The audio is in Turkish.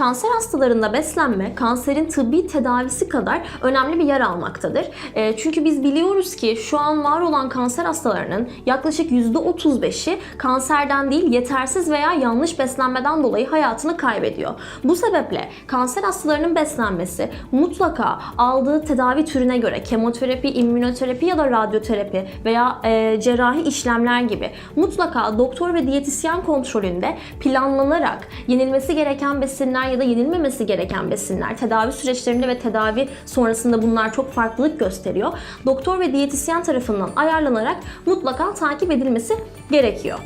kanser hastalarında beslenme kanserin tıbbi tedavisi kadar önemli bir yer almaktadır. E, çünkü biz biliyoruz ki şu an var olan kanser hastalarının yaklaşık %35'i kanserden değil yetersiz veya yanlış beslenmeden dolayı hayatını kaybediyor. Bu sebeple kanser hastalarının beslenmesi mutlaka aldığı tedavi türüne göre kemoterapi, immünoterapi ya da radyoterapi veya e, cerrahi işlemler gibi mutlaka doktor ve diyetisyen kontrolünde planlanarak yenilmesi gereken besinler ya da yenilmemesi gereken besinler tedavi süreçlerinde ve tedavi sonrasında bunlar çok farklılık gösteriyor. Doktor ve diyetisyen tarafından ayarlanarak mutlaka takip edilmesi gerekiyor.